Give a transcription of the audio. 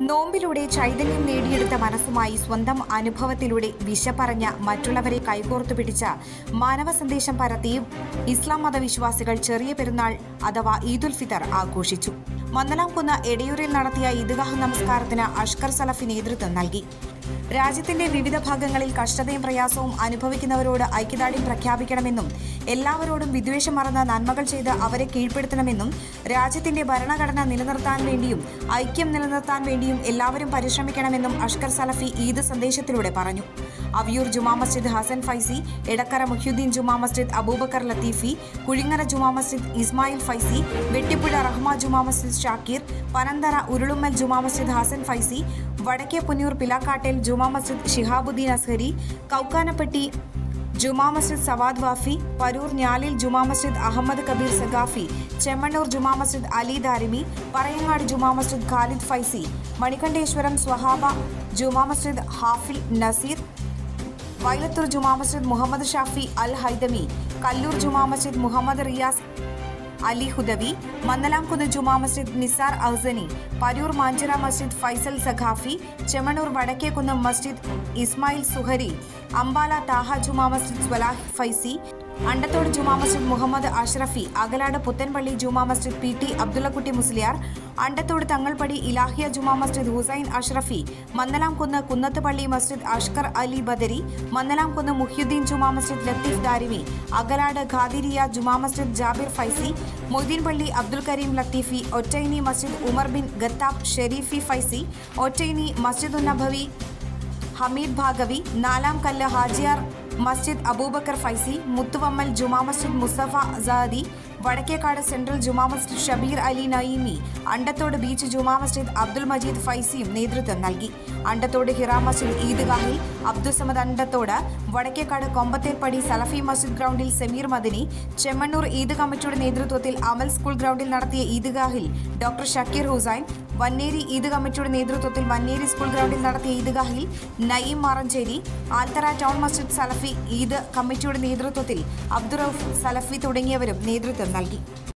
നോമ്പിലൂടെ ചൈതന്യം നേടിയെടുത്ത മനസ്സുമായി സ്വന്തം അനുഭവത്തിലൂടെ വിശ പറഞ്ഞ മറ്റുള്ളവരെ കൈകോർത്തു പിടിച്ച മാനവ സന്ദേശം പരത്തി ഇസ്ലാം മതവിശ്വാസികൾ ചെറിയ പെരുന്നാൾ അഥവാ ഈദുൽ ഫിത്തർ ആഘോഷിച്ചു. മന്ദലാംകുന്ന് എടയൂരിൽ നടത്തിയ ഈദ്ഗാഹ് നമസ്കാരത്തിന് അഷ്കർ സലഫി നേതൃത്വം നൽകി. രാജ്യത്തിന്റെ വിവിധ ഭാഗങ്ങളിൽ കഷ്ടതയും പ്രയാസവും അനുഭവിക്കുന്നവരോട് ഐക്യദാർഢ്യം പ്രഖ്യാപിക്കണമെന്നും എല്ലാവരോടും വിദ്വേഷം മറന്ന് നന്മകൾ ചെയ്ത് അവരെ കീഴ്പ്പെടുത്തണമെന്നും രാജ്യത്തിന്റെ ഭരണഘടന നിലനിർത്താൻ വേണ്ടിയും ഐക്യം നിലനിർത്താൻ വേണ്ടിയും എല്ലാവരും പരിശ്രമിക്കണമെന്നും അഷ്കർ സലഫി ഈദ് സന്ദേശത്തിലൂടെ പറഞ്ഞു. അവിയൂർ ജുമാ മസ്ജിദ് ഹസൻ ഫൈസി എടക്കര മുഹ്യുദ്ദീൻ ജുമാ മസ്ജിദ് അബൂബക്കർ ലത്തീഫി കുഴിങ്ങര ജുമാ മസ്ജിദ് ഇസ്മായിൽ ഫൈസി വെട്ടിപ്പുഴ റഹ്മ ജുമാ മസ്ജിദ് ഷാക്കീർ പനന്തറ ഉരുളുമ്മൽ ജുമാ മസ്ജിദ് ഹസൻ ഫൈസി വടക്കേ പുന്നൂർ പിലാക്കാട്ടിൽ ജുമാ മസ്ജിദ് ഷിഹാബുദ്ദീൻ അസ്ഹരി കൗക്കാനപ്പെട്ടി ജുമാ മസ്ജിദ് സവാദ് വാഫി പരൂർ ഞാലിൽ ജുമാ മസ്ജിദ് അഹമ്മദ് കബീർ സഖാഫി ചെമ്മണ്ണൂർ ജുമാ മസ്ജിദ് അലി ദാരിമി പറയങ്ങാട് ജുമാ മസ്ജിദ് ഖാലിദ് ഫൈസി മണികണ്ഠേശ്വരം സ്വഹാബ Juma Masjid Hafil Naseer Vailathur Juma Masjid Muhammad Shafi Al Haidami Kallur Juma Masjid Muhammad Riyas Ali Hudawi Mannalamkunnu Juma Masjid Nisar Ahsani Parur Manchira Masjid Faisal Saqafi Chemmanur Vadakkekunnu Masjid Ismail Zuhri Ambala Taha Juma Masjid Swalah Faizy Andathode Juma Masjid Muhammad Ashrafi Akalad Puthanpally Juma Masjid P T Abdullakutty Musliyar Andathode Thangalpadi Ilahiya Juma Masjid Hussain Ashrafi Mannalamkunnu Kunnathupally Masjid Ashkar Ali Badari Mannalamkunnu Muhiyuddin Juma Masjid Latheef Darimi Akalad Qadiriya Juma Masjid Jabir Faizy മൊയ്തീൻപള്ളി Abdul Kareem Latheefi Ottaini Masjid Umar bin Khattab Sharifi Faizy Ottaini Masjid ഉന്നഭവി Hameed Baqavi നാലാം കല്ല് ഹാജിയാർ മസ്ജിദ് അബൂബക്കർ ഫൈസി മുത്തുവമ്മൽ ജുമാ മസ്ജിദ് മുസഫ അസാദി വടക്കേക്കാട് സെൻട്രൽ ജുമാ മസ്ജിദ് ഷബീർ അലി നയീമി അണ്ടത്തോട് ബീച്ച് ജുമാ മസ്ജിദ് അബ്ദുൽ മജീദ് ഫൈസിയും നേതൃത്വം നൽകി. അണ്ടത്തോട് ഹിറ മസ്ജിദ് ഈദ്ഗാഹിൽ അബ്ദുസമദ് അണ്ടത്തോട് വടക്കേക്കാട് കൊമ്പത്തേർപ്പടി സലഫി മസ്ജിദ് ഗ്രൗണ്ടിൽ സമീർ മദനി ചെമ്മണ്ണൂർ ഈദ് കമ്മിറ്റിയുടെ നേതൃത്വത്തിൽ അമൽ സ്കൂൾ ഗ്രൗണ്ടിൽ നടത്തിയ ഈദ്ഗാഹിൽ ഡോക്ടർ ഷക്കീർ ഹുസൈൻ വന്നേരി ഈദ് കമ്മിറ്റിയുടെ നേതൃത്വത്തിൽ വന്നേരി സ്കൂൾ ഗ്രൗണ്ടിൽ നടത്തിയ ഈദ്ഗാഹിൽ നയീം മാറഞ്ചേരി ആൽത്തറ ടൗൺ മസ്ജിദ് സലഫി ഈദ് കമ്മിറ്റിയുടെ നേതൃത്വത്തിൽ അബ്ദുറൌഫ് സലഫി തുടങ്ങിയവരും നേതൃത്വം നൽകി